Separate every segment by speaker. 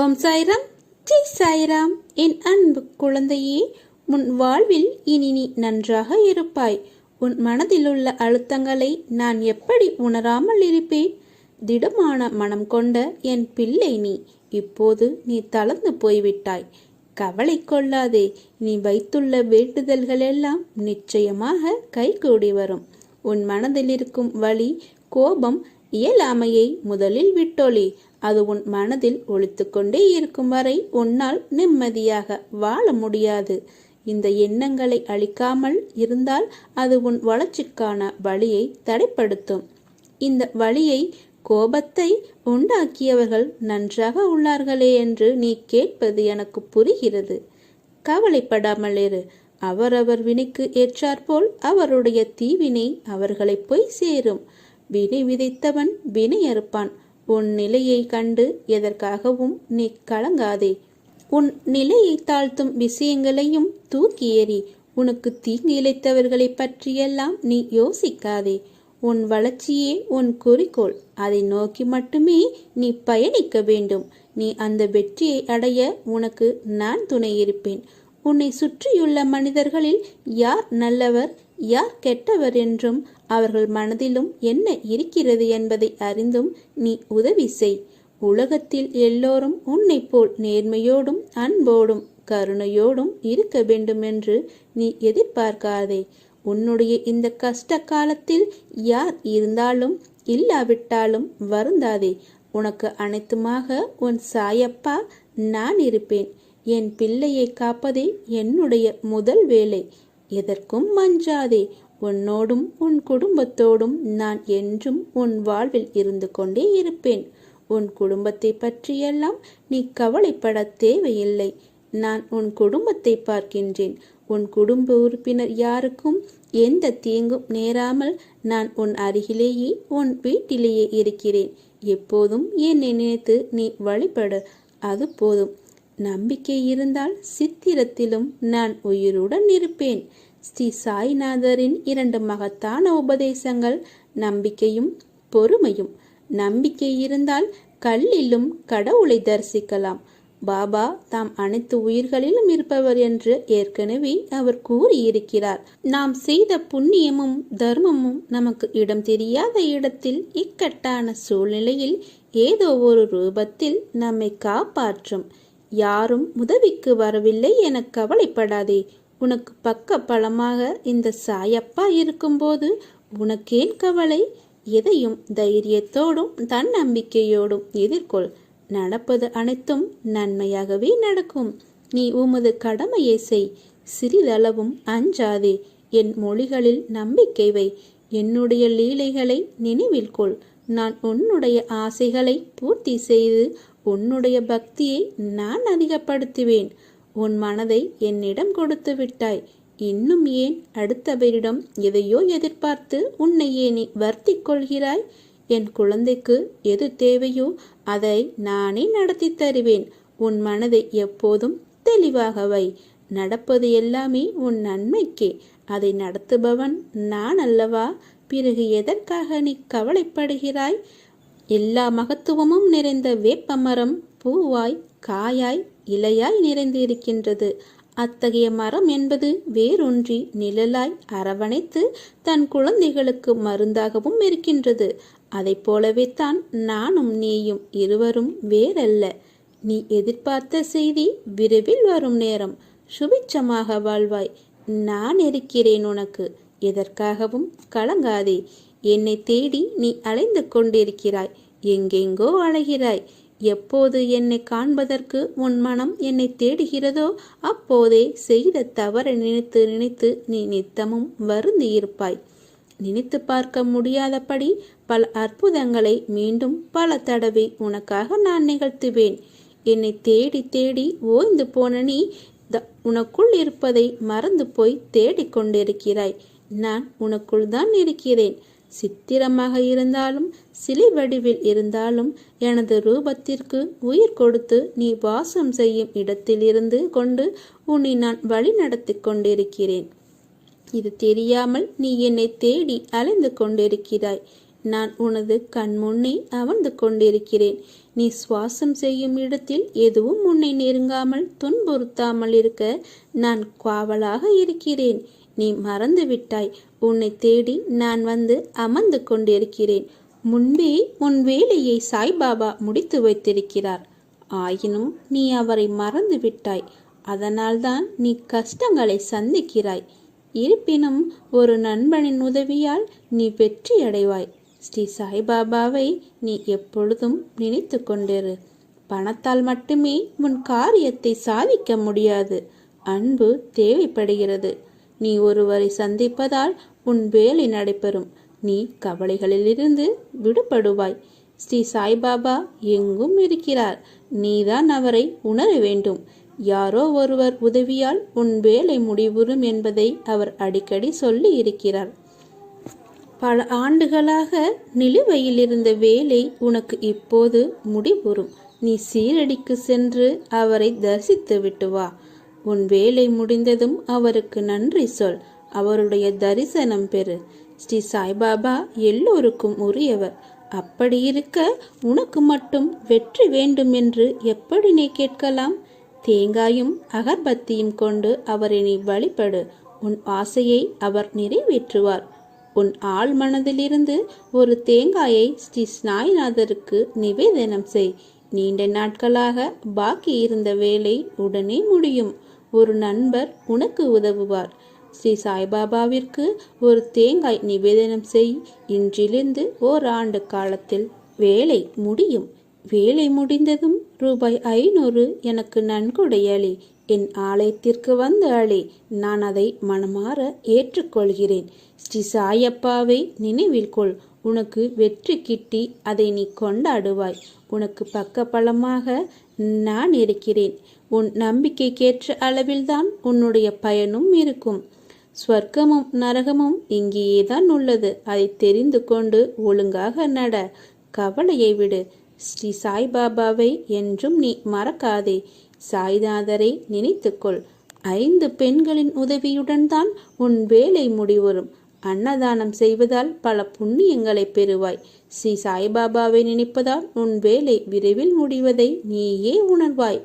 Speaker 1: ஓம் சாய்ராம். ஜெய் சாய்ராம். என் அன்பு குழந்தையே உன் வாழ்வில் இனி நீ நன்றாக இருப்பாய். உன் மனதில் உள்ள அழுத்தங்களை நான் எப்படி உணராமல் இருப்பேன்? திடமான மனம் கொண்ட என் பிள்ளை நீ இப்போது நீ தளர்ந்து போய்விட்டாய். கவலை கொள்ளாதே நீ வைத்துள்ள வேண்டுதல்கள் எல்லாம் நிச்சயமாக கைகூடி வரும். உன் மனதில் இருக்கும் வழி கோபம் இயலாமையை முதலில் விட்டொளி அது உன் மனதில் ஒழித்துக்கொண்டே இருக்கும் வரை உன்னால் நிம்மதியாக வாழ முடியாது. இந்த எண்ணங்களை அழிக்காமல் இருந்தால் அது உன் வளர்ச்சிக்கான வழியை தடைப்படுத்தும். இந்த வழியை கோபத்தை உண்டாக்கியவர்கள் நன்றாக உள்ளார்களே என்று நீ கேட்பது எனக்கு புரிகிறது. கவலைப்படாமல் இரு. அவரவர் வினைக்கு ஏற்றாற்போல் அவருடைய தீவினை அவர்களை போய் சேரும். வினை விதைத்தவன் வினை அறுப்பான். உன் நிலையை கண்டு எதற்காகவும் நீ கலங்காதே. உன் நிலையை தாழ்த்தும் விஷயங்களையும் தூக்கி ஏறி உனக்கு தீங்கு இழைத்தவர்களை பற்றியெல்லாம் நீ யோசிக்காதே. உன் வளர்ச்சியே உன் குறிக்கோள். அதை நோக்கி மட்டுமே நீ பயணிக்க வேண்டும். நீ அந்த வெற்றியை அடைய உனக்கு நான் துணை இருப்பேன். உன்னை சுற்றியுள்ள மனிதர்களில் யார் நல்லவர் யார் கெட்டவர் என்றும் அவர்கள் மனதிலும் என்ன இருக்கிறது என்பதை அறிந்தும் நீ உதவி செய். உலகத்தில் எல்லோரும் உன்னை போல் நேர்மையோடும் அன்போடும் கருணையோடும் இருக்க வேண்டும் என்று நீ எதிர்பார்க்காதே. உன்னுடைய இந்த கஷ்ட காலத்தில் யார் இருந்தாலும் இல்லாவிட்டாலும் வருந்தாதே. உனக்கு அனைத்துமாக உன் சாயப்பா நான் இருப்பேன். என் பிள்ளையை காப்பதே என்னுடைய முதல் வேலை. எதற்கும் மஞ்சாதே. உன்னோடும் உன் குடும்பத்தோடும் நான் என்றும் உன் வாழ்வில் இருந்து கொண்டே இருப்பேன். உன் குடும்பத்தை பற்றியெல்லாம் நீ கவலைப்பட தேவையில்லை. நான் உன் குடும்பத்தை பார்க்கின்றேன். உன் குடும்ப உறுப்பினர் யாருக்கும் எந்த தீங்கும் நேராமல் நான் உன் அருகிலேயே உன் வீட்டிலேயே இருக்கிறேன். எப்போதும் என்னை நினைத்து நீ வழிபடு. அது போதும். நம்பிக்கை இருந்தால் சித்திரத்திலும் நான் உயிருடன் இருப்பேன். ஸ்ரீ சாய்நாதரின் இரண்டு மகத்தான உபதேசங்கள் நம்பிக்கையும் பொறுமையும். நம்பிக்கை இருந்தால் கல்லிலும் கடவுளை தரிசிக்கலாம். பாபா தாம் அனைத்து உயிர்களிலும் இருப்பவர் என்று ஏற்கனவே அவர் கூறியிருக்கிறார். நாம் செய்த புண்ணியமும் தர்மமும் நமக்கு இடம் தெரியாத இடத்தில் இக்கட்டான சூழ்நிலையில் ஏதோ ஒரு ரூபத்தில் நம்மை காப்பாற்றும். யாரும் உதவிக்கு வரவில்லை என கவலைப்படாதே. உனக்கு பக்க பலமாக இந்த சாயப்பா இருக்கும்போது உனக்கேன் கவலை? எதையும் தைரியத்தோடும் தன்னம்பிக்கையோடும் எதிர்கொள். நடப்பது அனைத்தும் நன்மையாகவே நடக்கும். நீ உமது கடமையை செய். சிறிதளவும் அஞ்சாதே. என் மொழிகளில் நம்பிக்கை வை. என்னுடைய லீலைகளை நினைவில் கொள். நான் உன்னுடைய ஆசைகளை பூர்த்தி செய்து உன்னுடைய பக்தியை நான் அதிகப்படுத்துவேன். உன் மனதை என்னிடம் கொடுத்து விட்டாய். இன்னும் ஏன் அடுத்தவரிடம் எதையோ எதிர்பார்த்து உன்னை ஏனி வருத்தி கொள்கிறாய்? என் குழந்தைக்கு எது தேவையோ அதை நானே நடத்தி தருவேன். உன் மனதை எப்போதும் தெளிவாக வை. நடப்பது எல்லாமே உன் நன்மைக்கே. அதை நடத்துபவன் நான் அல்லவா? பிறகு எதற்காக நீ கவலைப்படுகிறாய்? எல்லா மகத்துவமும் நிறைந்த வேப்பமரம் பூவாய் காயாய் இலையாய் நிறைந்து இருக்கின்றது அத்தகைய மரம் என்பது வேரொன்றி நிழலாய் அரவணைத்து தன் குழந்தைகளுக்கு மருந்தாகவும் இருக்கின்றது. அதை போலவே தான் நானும் நீயும் இருவரும் வேறல்ல. நீ எதிர்பார்த்த செய்தி விரைவில் வரும் நேரம். சுபிச்சமாக வாழ்வாய். நான் இருக்கிறேன் உனக்கு. எதற்காகவும் கலங்காதே. என்னை தேடி நீ அலைந்து கொண்டிருக்கிறாய். எங்கெங்கோ அலைகிறாய். எப்போது என்னை காண்பதற்கு உன் மனம் என்னை தேடுகிறதோ அப்போதே செய்த தவறை நினைத்து நினைத்து நீ நித்தமும் வருந்தி இருப்பாய். நினைத்து பார்க்க முடியாதபடி பல அற்புதங்களை மீண்டும் பல தடவை உனக்காக நான் நிகழ்த்துவேன். என்னை தேடி தேடி ஓய்ந்து போன நீ உனக்குள் இருப்பதை மறந்து போய் தேடிக்கொண்டிருக்கிறாய். நான் உனக்குள் தான் இருக்கிறேன். சித்திரமாக இருந்தாலும் சிலை வடிவில் இருந்தாலும் எனது ரூபத்திற்கு உயிர் கொடுத்து நீ வாசம் செய்யும் இடத்திலிருந்து கொண்டு உன்னை நான் வழி நடத்தி கொண்டிருக்கிறேன். இது தெரியாமல் நீ என்னை தேடி அலைந்து கொண்டிருக்கிறாய். நான் உனது கண் முன்னே அமர்ந்து கொண்டிருக்கிறேன். நீ சுவாசம் செய்யும் இடத்தில் எதுவும் உன்னை நெருங்காமல் துன்புறுத்தாமல் இருக்க நான் காவலாக இருக்கிறேன். நீ மறந்து விட்டாய் உன்னை தேடி நான் வந்து அமர்ந்து கொண்டிருக்கிறேன். முன்பே உன் வேலையை சாய்பாபா முடித்து வைத்திருக்கிறார். ஆயினும் நீ அவரை மறந்து விட்டாய் அதனால்தான் நீ கஷ்டங்களை சந்திக்கிறாய். இருப்பினும் ஒரு நண்பனின் உதவியால் நீ வெற்றி அடைவாய் ஸ்ரீ சாய்பாபாவை நீ எப்பொழுதும் நினைத்து கொண்டிரு. பணத்தால் மட்டுமே உன் காரியத்தை சாதிக்க முடியாது. அன்பு தேவைப்படுகிறது. நீ ஒருவரை சந்திப்பதால் உன் வேலை நடைபெறும். நீ கவலைகளிலிருந்து விடுபடுவாய். ஸ்ரீ சாய்பாபா எங்கும் இருக்கிறார். நீதான் அவரை உணர வேண்டும். யாரோ ஒருவர் உதவியால் உன் வேலை முடிவுறும் என்பதை அவர் அடிக்கடி சொல்லி இருக்கிறார். பல ஆண்டுகளாக நிலுவையில் இருந்த வேலை உனக்கு இப்போது முடிவுறும். நீ சீரடிக்கு சென்று அவரை தரிசித்து விட்டு வா. உன் வேலை முடிந்ததும் அவருக்கு நன்றி சொல். அவருடைய தரிசனம் பெறு. ஸ்ரீ சாய்பாபா எல்லோருக்கும் உரியவர். அப்படி இருக்க உனக்கு மட்டும் வெற்றி வேண்டும் என்று எப்படி நீ கேட்கலாம்? தேங்காயும் அகர்பத்தியும் கொண்டு அவரை நீ வழிபடு. உன் ஆசையை அவர் நிறைவேற்றுவார். உன் ஆள் மனதிலிருந்து ஒரு தேங்காயை ஸ்ரீ ஸ்நாயநாதருக்கு நிவேதனம் செய். நீண்ட நாட்களாக பாக்கி இருந்த வேலை உடனே முடியும். ஒரு நண்பர் உனக்கு உதவுவார். ஸ்ரீ சாய்பாபாவிற்கு ஒரு தேங்காய் நிவேதனம் செய். இன்றிலிருந்து ஓராண்டு காலத்தில் வேலை முடியும். வேலை முடிந்ததும் ரூபாய் ஐநூறு எனக்கு நன்கொடை அளி என் ஆலயத்திற்கு வந்து அளி நான் அதை மனமாற ஏற்றுக்கொள்கிறேன். ஸ்ரீ சாயப்பாவை நினைவில் கொள். உனக்கு வெற்றி கிட்டி அதை நீ கொண்டாடுவாய். உனக்கு பக்கபலமாக நான் இருக்கிறேன். உன் நம்பிக்கைக்கேற்ற அளவில்தான் உன்னுடைய பயனும் இருக்கும். ஸ்வர்க்கமும் நரகமும் இங்கேயேதான் உள்ளது. அதை தெரிந்து கொண்டு ஒழுங்காக நட. கவலையை விடு. ஸ்ரீ சாய்பாபாவை என்றும் நீ மறக்காதே. சாய்நாதரை நினைத்துக்கொள். ஐந்து பெண்களின் உதவியுடன் தான் உன் வேலை முடிவரும். அன்னதானம் செய்வதால் பல புண்ணியங்களை பெறுவாய். ஸ்ரீ சாய்பாபாவை நினைப்பதால் உன் வேலை விரைவில் முடிவதை நீயே உணர்வாய்.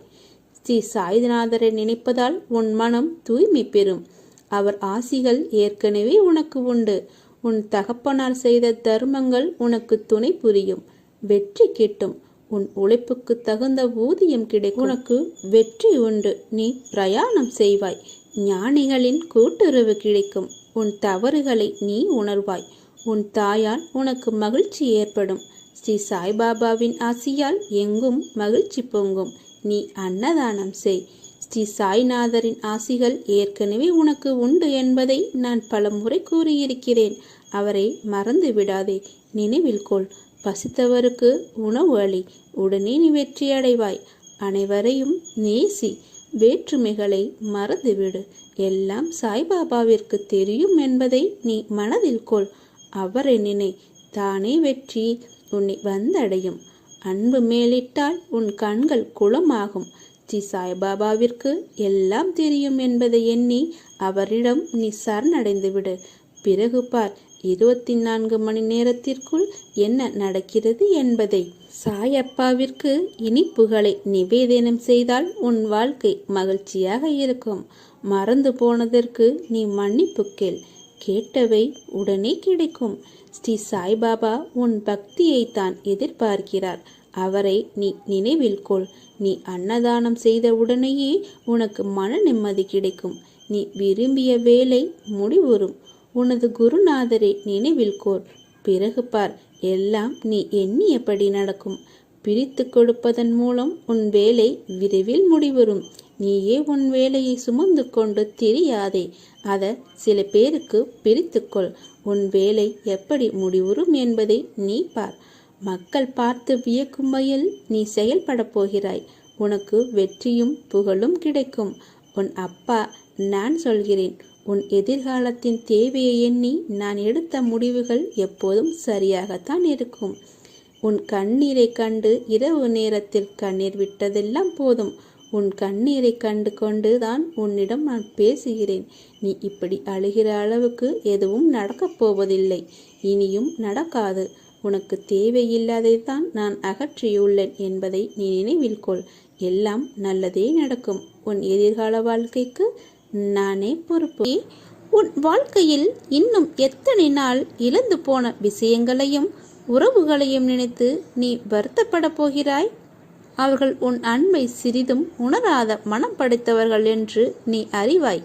Speaker 1: ஸ்ரீ சாய்நாதரை நினைப்பதால் உன் மனம் தூய்மை பெறும். அவர் ஆசிகள் ஏற்கனவே உனக்கு உண்டு. உன் தகப்பனார் செய்த தர்மங்கள் உனக்கு துணை புரியும். வெற்றி கிட்டும். உன் உழைப்புக்கு தகுந்த ஊதியம் கிடைக்கும். உனக்கு வெற்றி உண்டு. நீ பிரயாணம் செய்வாய். ஞானிகளின் கூட்டுறவு கிடைக்கும். உன் தவறுகளை நீ உணர்வாய். உன் தாயால் உனக்கு மகிழ்ச்சி ஏற்படும். ஸ்ரீ சாய்பாபாவின் ஆசியால் எங்கும் மகிழ்ச்சி பொங்கும். நீ அன்னதானம் செய். ஸ்ரீ சாய்நாதரின் ஆசிகள் ஏற்கனவே உனக்கு உண்டு என்பதை நான் பலமுறை கூறியிருக்கிறேன். அவரை மறந்து விடாதே. நினைவில் கொள். பசித்தவருக்கு உணவு அளி உடனே நீ வெற்றி அடைவாய். அனைவரையும் நேசி. வேற்றுமைகளை மறந்துவிடு. எல்லாம் சாய்பாபாவிற்கு தெரியும் என்பதை நீ மனதில் கொள். அவரை நினை தானே வெற்றி உன்னை வந்தடையும். அன்பு மேலிட்டால் உன் கண்கள் குளமாகும். ஸ்ரீ சாய்பாபாவிற்கு எல்லாம் தெரியும் என்பதை எண்ணி அவரிடம் நீ சரணடைந்து விடு. பிறகு பார் இருபத்தி நான்கு மணி நேரத்திற்குள் என்ன நடக்கிறது என்பதை. சாயப்பாவிற்கு இனிப்புகளை நிவேதனம் செய்தால் உன் வாழ்க்கை மகிழ்ச்சியாக இருக்கும். மறந்து போனதற்கு நீ மன்னிப்பு கேள். கேட்டவை உடனே கிடைக்கும். ஸ்ரீ சாய்பாபா உன் பக்தியை தான் எதிர்பார்க்கிறார். அவரை நீ நினைவில் கொள். நீ அன்னதானம் செய்த உடனேயே உனக்கு மன நிம்மதி கிடைக்கும். நீ விரும்பிய வேலை முடிவுறும். உனது குருநாதரை நினைவில் கோர் பிறகு பார். எல்லாம் நீ எண்ணியபடி நடக்கும்? பிரித்து கொடுப்பதன் மூலம் உன் வேலை விரைவில் முடிவரும். நீயே உன் வேலையை சுமந்து கொண்டு திரியாதே. அதை சில பேருக்கு பிரித்துக்கொள் உன் வேலை எப்படி முடிவுறும் என்பதை நீ பார். மக்கள் பார்த்து வியக்கும் வகையில் நீ செயல்பட போகிறாய். உனக்கு வெற்றியும் புகழும் கிடைக்கும். உன் அப்பா நான் சொல்கிறேன் உன் எதிர்காலத்தின் தேவையை எண்ணி நான் எடுத்த முடிவுகள் எப்போதும் சரியாகத்தான் இருக்கும். உன் கண்ணீரை கண்டு இரவு நேரத்தில் கண்ணீர் விட்டதெல்லாம் போதும். உன் கண்ணீரை கண்டு கொண்டு தான் உன்னிடம் நான் பேசுகிறேன். நீ இப்படி அழுகிற அளவுக்கு எதுவும் நடக்கப் போவதில்லை. இனியும் நடக்காது. உனக்கு தேவையில்லாதைத்தான் நான் அகற்றியுள்ளேன் என்பதை நீ நினைவில் கொள். எல்லாம் நல்லதே நடக்கும். உன் எதிர்கால வாழ்க்கைக்கு நானே பொறுப்பு. உன் வாழ்க்கையில் இன்னும் எத்தனை நாள் இழந்து போன விஷயங்களையும் உறவுகளையும் நினைத்து நீ வருத்தப்பட போகிறாய்? அவர்கள் உன் அன்பை சிறிதும் உணராத மனம் படைத்தவர்கள் என்று நீ அறிவாய்.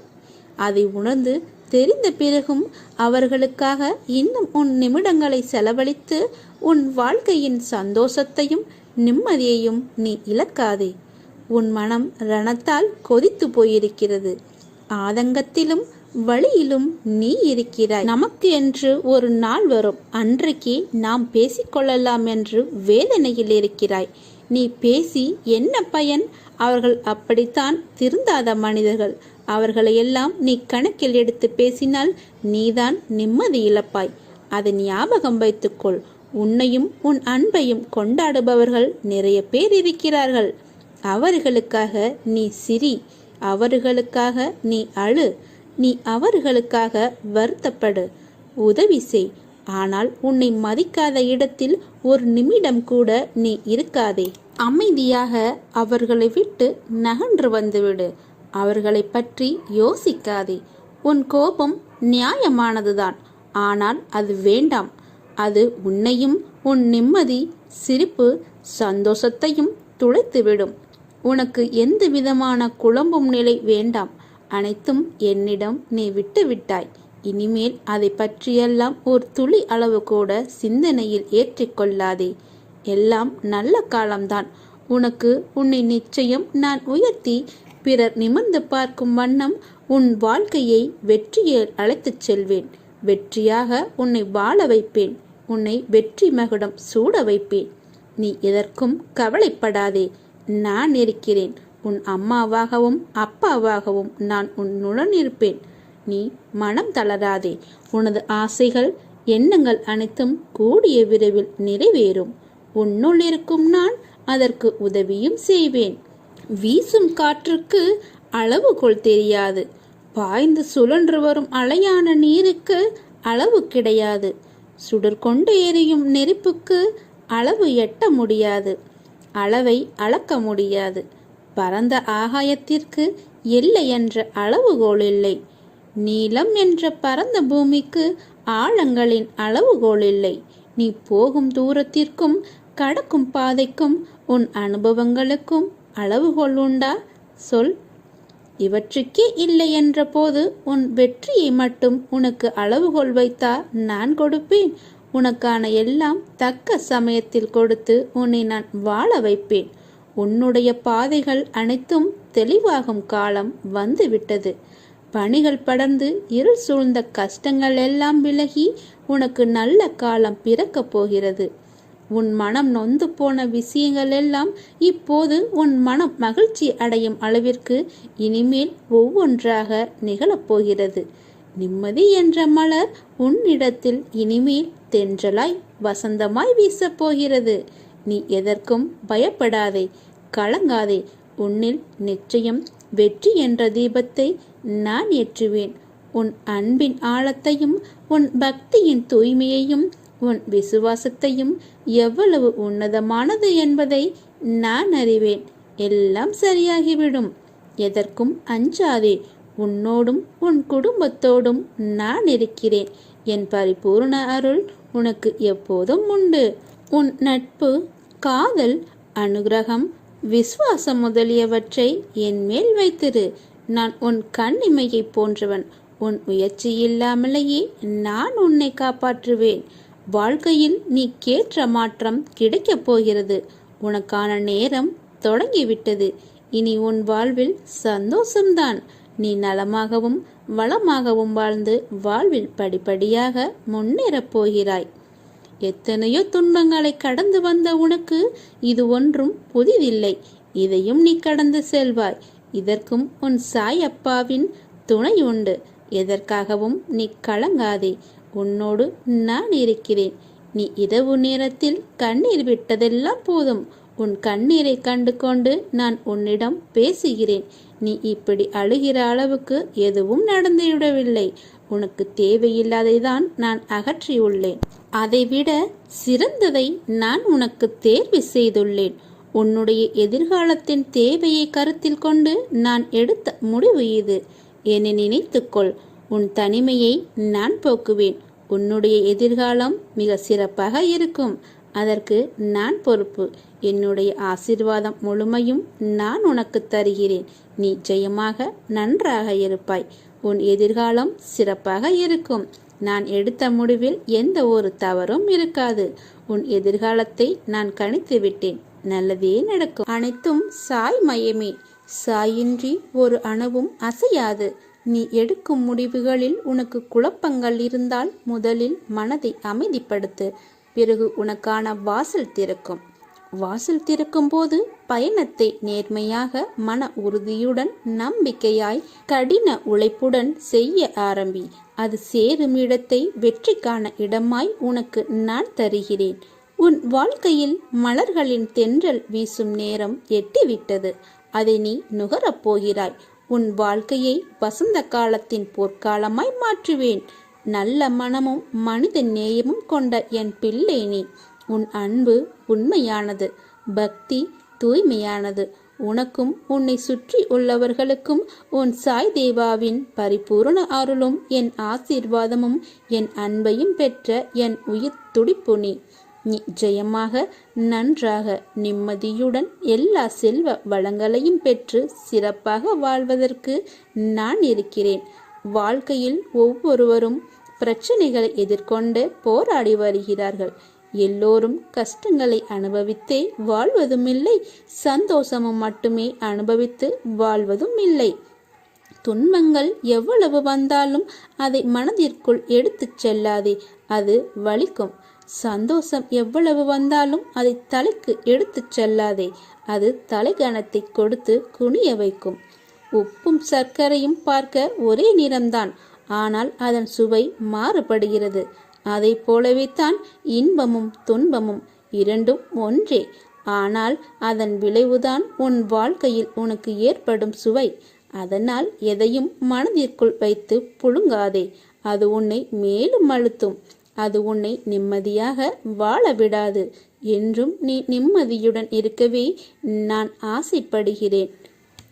Speaker 1: அதை உணர்ந்து தெரிந்த பிறகும் அவர்களுக்காக இன்னும் உன் நிமிடங்களை செலவழித்து உன் வாழ்க்கையின் சந்தோஷத்தையும் நிம்மதியையும் நீ இழக்காதே. உன் மனம் ரணத்தால் கொதித்து போயிருக்கிறது. ஆதங்கத்திலும் வழியிலும் நீ இருக்கிறாய். நமக்கு என்று ஒரு நாள் வரும். அன்றைக்கு நாம் பேசிக்கொள்ளலாம் என்று வேதனையில் இருக்கிறாய். நீ பேசி என்ன பயன்? அவர்கள் அப்படித்தான் திருந்தாத மனிதர்கள். அவர்களையெல்லாம் நீ கணக்கில் எடுத்து பேசினால் நீதான் நிம்மதி இழப்பாய். அதை ஞாபகம் வைத்துக்கொள். உன்னையும் உன் அன்பையும் கொண்டாடுபவர்கள் நிறைய பேர் இருக்கிறார்கள். அவர்களுக்காக நீ சிரி. அவர்களுக்காக நீ அழு நீ அவர்களுக்காக வருத்தப்படு உதவி செய். ஆனால் உன்னை மதிக்காத இடத்தில் ஒரு நிமிடம் கூட நீ இருக்காதே. அமைதியாக அவர்களை விட்டு நகன்று வந்துவிடு. அவர்களை பற்றி யோசிக்காதே. உன் கோபம் நியாயமானதுதான். ஆனால் அது வேண்டாம். அது உன்னையும் உன் நிம்மதி சிரிப்பு சந்தோஷத்தையும் துளைத்துவிடும். உனக்கு எந்த விதமான குழம்பும் நிலை வேண்டாம். அனைத்தும் என்னிடம் நீ விட்டு விட்டாய். இனிமேல் அதை பற்றியெல்லாம் ஒரு துளி அளவு கூட சிந்தனையில் ஏற்றிக்கொள்ளாதே எல்லாம் நல்ல காலம்தான். உனக்கு உன்னை நிச்சயம் நான் உயர்த்தி பிறர் நிமிர்ந்து பார்க்கும் வண்ணம் உன் வாழ்க்கையை வெற்றியில் அழைத்துச் செல்வேன். வெற்றியாக உன்னை வாழ வைப்பேன். உன்னை வெற்றி மகுடம் சூட வைப்பேன். நீ எதற்கும் கவலைப்படாதே. நான் இருக்கிறேன். உன் அம்மாவாகவும் அப்பாவாகவும் நான் உன்னுடன் இருப்பேன். நீ மனம் தளராதே. உனது ஆசைகள் எண்ணங்கள் அனைத்தும் கூடிய விரைவில் நிறைவேறும். உன்னுள் இருக்கும் நான் அதற்கு உதவியும் செய்வேன். வீசும் காற்றுக்கு அளவுகோல் தெரியாது. பாய்ந்து சுழன்று வரும் அலையான நீருக்கு அளவு கிடையாது. சுடர்கொண்டு எரியும் நெருப்புக்கு அளவு எட்ட முடியாது. அளவை அளக்க முடியாது. பரந்த ஆகாயத்திற்கு எல்லை என்ற அளவுகோல் இல்லை நீளம் என்ற பரந்த பூமிக்கு ஆழங்களின் அளவுகோல் இல்லை நீ போகும் தூரத்திற்கும் கடக்கும் பாதைக்கும் உன் அனுபவங்களுக்கும் அளவுகோல் உண்டா? சொல். இவற்றுக்கே இல்லை என்ற போது உன் வெற்றியை மட்டும் உனக்கு அளவுகோல் வைத்தா நான் கொடுப்பேன். உனக்கான எல்லாம் தக்க சமயத்தில் கொடுத்து உன்னை நான் வாழ வைப்பேன். உன்னுடைய பாதைகள் அனைத்தும் தெளிவாகும் காலம் வந்துவிட்டது. பணிகள் படர்ந்து இருள் சூழ்ந்த கஷ்டங்கள் எல்லாம் விலகி உனக்கு நல்ல காலம் பிறக்கப் போகிறது. உன் மனம் நொந்து போன விஷயங்கள் எல்லாம் இப்போது உன் மனம் மகிழ்ச்சி அடையும் அளவிற்கு இனிமேல் ஒவ்வொன்றாக நிகழப்போகிறது நிம்மதி என்ற மலர் உன்னிடத்தில் இனிமேல் தென்றலாய் வசந்தமாய் வீசப் போகிறது நீ எதற்கும் பயப்படாதே கலங்காதே. உன்னில் நிச்சயம் வெற்றி என்ற தீபத்தை நான் ஏற்றுவேன். உன் அன்பின் ஆழத்தையும் உன் பக்தியின் தூய்மையையும் உன் விசுவாசத்தையும் எவ்வளவு உன்னதமானது என்பதை நான் அறிவேன். எல்லாம் சரியாகிவிடும். எதற்கும் அஞ்சாதே. உன்னோடும் உன் குடும்பத்தோடும் நான் இருக்கிறேன். என் பரிபூர்ண அருள் உனக்கு எப்போதும் உண்டு. உன் நட்பு காதல் அனுகிரகம் விசுவாசம் முதலியவற்றை என் மேல் வைத்திரு. நான் உன் கண்ணிமையை போன்றவன். உன் முயற்சி இல்லாமலேயே நான் உன்னை காப்பாற்றுவேன். வாழ்க்கையில் நீ கேற்ற மாற்றம் கிடைக்கப் போகிறது. உனக்கான நேரம் தொடங்கிவிட்டது. இனி உன் வாழ்வில் சந்தோஷம்தான். நீ நலமாகவும் வளமாகவும் வாழ்ந்து வாழ்வில் படிப்படியாக முன்னேறப் போகிறாய். எத்தனையோ துன்பங்களை கடந்து வந்த உனக்கு இது ஒன்றும் புதிதில்லை. இதையும் நீ கடந்து செல்வாய். இதற்கும் உன் சாய் அப்பாவின் துணை உண்டு. எதற்காகவும் நீ கலங்காதே. உன்னோடு நான் இருக்கிறேன். நீ இரவு நேரத்தில் கண்ணீர் விட்டதெல்லாம் போதும். உன் கண்ணீரை கண்டு கொண்டு நான் உன்னிடம் பேசுகிறேன். நீ இப்படி அழுகிற அளவுக்கு எதுவும் நடந்துவிடவில்லை. உனக்கு தேவையில்லாதைதான் நான் அகற்றியுள்ளேன். அதைவிட சிறந்ததை நான் உனக்கு தேர்வு செய்துள்ளேன். உன்னுடைய எதிர்காலத்தின் தேவையை கருத்தில் கொண்டு நான் எடுத்த முடிவு இது. என்னை நினைத்துக்கொள். உன் தனிமையை நான் போக்குவேன். உன்னுடைய எதிர்காலம் மிக சிறப்பாக இருக்கும். அதற்கு நான் பொறுப்பு. என்னுடைய ஆசிர்வாதம் முழுமையும் நான் உனக்கு தருகிறேன். நீ ஜெயமாக நன்றாக இருப்பாய். உன் எதிர்காலம் சிறப்பாக இருக்கும். நான் எடுத்த முடிவில் எந்த ஒரு தவறும் இருக்காது. உன் எதிர்காலத்தை நான் கணித்து விட்டேன். நல்லதே நடக்கும். அனைத்தும் சாய் மயமே. சாயின்றி ஒரு அணுவும் அசையாது. நீ எடுக்கும் முடிவுகளில் உனக்கு குழப்பங்கள் இருந்தால் முதலில் மனதை அமைதிப்படுத்து. பிறகு உனக்கான வாசல் திறக்கும். வாசல் திறக்கும்போது பயணத்தை நேர்மையாக மன உறுதியுடன் நம்பிக்கையாய் கடின உழைப்புடன் செய்ய ஆரம்பி. அது சேரும் இடத்தை வெற்றிக்கான இடமாய் உனக்கு நான் தருகிறேன். உன் வாழ்க்கையில் மலர்களின் தென்றல் வீசும் நேரம் எட்டிவிட்டது. அதை நீ நுகரப் போகிறாய். உன் வாழ்க்கையை வசந்த காலத்தின் பொற்காலமாய் மாற்றுவேன். நல்ல மனமும் மனித நேயமும் கொண்ட என் பிள்ளை நீ. உன் அன்பு உண்மையானது பக்தி தூய்மையானது. உனக்கும் உன்னை சுற்றி உள்ளவர்களுக்கும் உன் சாய் தேவாவின் பரிபூரண அருளும் என் ஆசீர்வாதமும் என் அன்பையும் பெற்ற என் உயிர் துடிப்பு நீ. நிச்சயமாக நன்றாக நிம்மதியுடன் எல்லா செல்வ வளங்களையும் பெற்று சிறப்பாக வாழ்வதற்கு நான் இருக்கிறேன். வாழ்க்கையில் ஒவ்வொருவரும் பிரச்சனைகளை எதிர்கொண்டு போராடி வருகிறார்கள். எல்லோரும் கஷ்டங்களை அனுபவித்தே வாழ்வதும் இல்லை சந்தோஷமும் மட்டுமே அனுபவித்து வாழ்வதும் இல்லை துன்பங்கள் எவ்வளவு வந்தாலும் அதை மனதிற்குள் எடுத்துச் செல்லாதே அது வலிக்கும். சந்தோஷம் எவ்வளவு வந்தாலும் அதை தலைக்கு எடுத்துச் செல்லாதே அது தலைகணத்தை கொடுத்து குனிய வைக்கும். உப்பும் சர்க்கரையும் பார்க்க ஒரே நிறம்தான் ஆனால் அதன் சுவை மாறுபடுகிறது. அதை போலவே தான் இன்பமும் துன்பமும் இரண்டும் ஒன்றே. ஆனால் அதன் விளைவுதான் உன் வாழ்க்கையில் உனக்கு ஏற்படும் சுவை. அதனால் எதையும் மனதிற்குள் வைத்து புழுங்காதே. அது உன்னை மேலும் அழுத்தும். அது உன்னை நிம்மதியாக வாழ விடாது என்றும் நீ நிம்மதியுடன் இருக்கவே நான் ஆசைப்படுகிறேன்.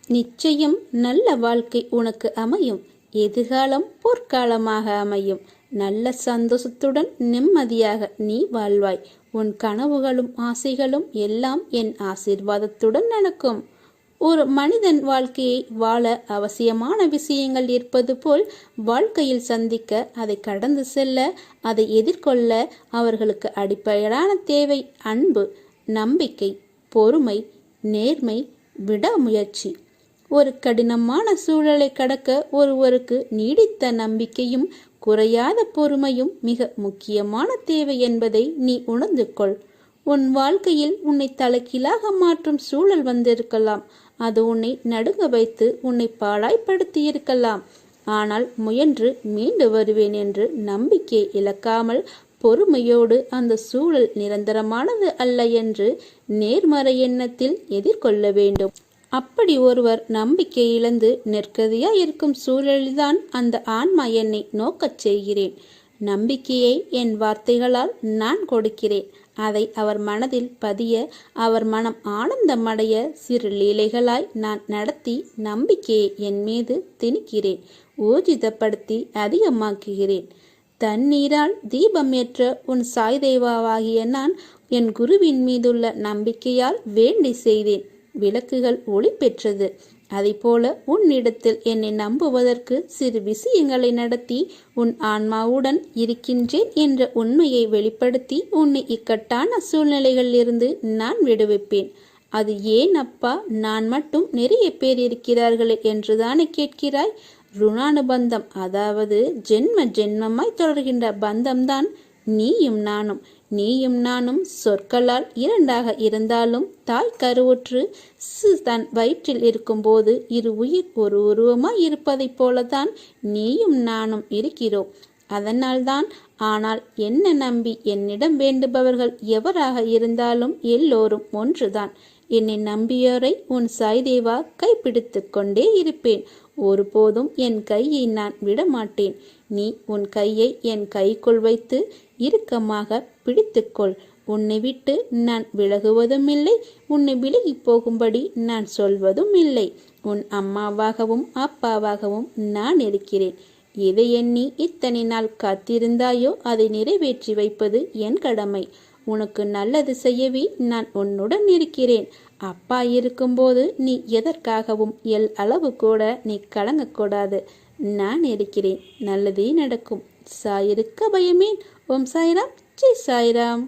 Speaker 1: நிச்சயம் நல்ல வாழ்க்கை உனக்கு அமையும். எதிர்காலம் பொற்காலமாக அமையும். நல்ல சந்தோஷத்துடன் நிம்மதியாக நீ வாழ்வாய். உன் கனவுகளும் ஆசைகளும் எல்லாம் என் ஆசீர்வாதத்துடன் நடக்கும். ஒரு மனிதன் வாழ்க்கையை வாழ அவசியமான விஷயங்கள் இருப்பது போல் வாழ்க்கையில் சந்திக்க அதை கடந்து செல்ல அதை எதிர்கொள்ள அவர்களுக்கு அடிப்படையான தேவை அன்பு நம்பிக்கை பொறுமை நேர்மை விடாமுயற்சி. ஒரு கடினமான சூழலை கடக்க ஒருவருக்கு நீடித்த நம்பிக்கையும் குறையாத பொறுமையும் மிக முக்கியமான தேவை என்பதை நீ உணர்ந்து கொள் உன் வாழ்க்கையில் உன்னை தலைக்கீழாக மாற்றும் சூழல் வந்திருக்கலாம். அது உன்னை நடுங்க வைத்து உன்னை பாழாய்ப்படுத்தி இருக்கலாம் ஆனால் முயன்று மீண்டு வருவேன் என்று நம்பிக்கை இழக்காமல் பொறுமையோடு அந்த சூழல் நிரந்தரமானது அல்ல என்று நேர்மறை எண்ணத்தில் எதிர்கொள்ள வேண்டும். அப்படி ஒருவர் நம்பிக்கை இழந்து நெற்கதியா இருக்கும் சூழலில்தான் அந்த ஆன்மா என்னை நோக்கச் செய்கிறேன். நம்பிக்கையை என் வார்த்தைகளால் நான் கொடுக்கிறேன். அதை அவர் மனதில் பதிய அவர் மனம் ஆனந்தமடைய சிறு லீலைகளாய் நான் நடத்தி நம்பிக்கையை என் மீது திணிக்கிறேன். ஊர்ஜிதப்படுத்தி அதிகமாக்குகிறேன். தண்ணீரால் தீபம் ஏற்ற உன் சாய்தேவாவாகிய நான் என் குருவின் மீதுள்ள நம்பிக்கையால் வேண்டி செய்தேன். விளக்குகள் ஒளி பெற்றது. போல உன்னிடத்தில் என்னை நம்புவதற்கு சிறு விஷயங்களை நடத்தி உன் ஆன்மாவுடன் இருக்கின்றேன் என்ற உண்மையை வெளிப்படுத்தி உன்னை இக்கட்டான சூழ்நிலைகளிலிருந்து நான் விடுவிப்பேன். அது ஏன் அப்பா? நான் மட்டும் நிறைய பேர் இருக்கிறார்களே என்றுதானே கேட்கிறாய்? ருணானுபந்தம் அதாவது ஜென்ம ஜென்மமாய் தொடர்கின்ற பந்தம்தான் நீயும் நானும். நீயும் நானும் சொற்களால் இரண்டாக இருந்தாலும் தாய் கருவுற்று தன் வயிற்றில் இருக்கும்போது இரு உயிர் ஒரு உருவமாய் இருப்பதைப் போலதான் நீயும் நானும் இருக்கிறோம். அதனால்தான் ஆனால் என்ன நம்பி என்னிடம் வேண்டுபவர்கள் எவராக இருந்தாலும் எல்லோரும் ஒன்றுதான். என்னை நம்பியோரை உன் சாய்தேவா கைப்பிடித்து கொண்டே இருப்பேன். ஒருபோதும் என் கையை நான் விடமாட்டேன். நீ உன் கையை என் கைக்குள் வைத்து இறுக்கமாக பிடித்துக்கொள். உன்னை விட்டு நான் விலகுவதும் இல்லை உன்னை விலகி போகும்படி நான் சொல்வதும் இல்லை உன் அம்மாவாகவும் அப்பாவாகவும் நான் இருக்கிறேன். எதை எண்ணி இத்தனை நாள் காத்திருந்தாயோ அதை நிறைவேற்றி வைப்பது என் கடமை. உனக்கு நல்லது செய்யவே நான் உன்னுடன் இருக்கிறேன். அப்பா இருக்கும்போது நீ எதற்காகவும் எல் அளவு கூட நீ கலங்கக்கூடாது. நான் இருக்கிறேன். நல்லதே நடக்கும். சாயிருக்க பயமேன். ஓம் சாய்ராம். ஜெய் சாய்ராம்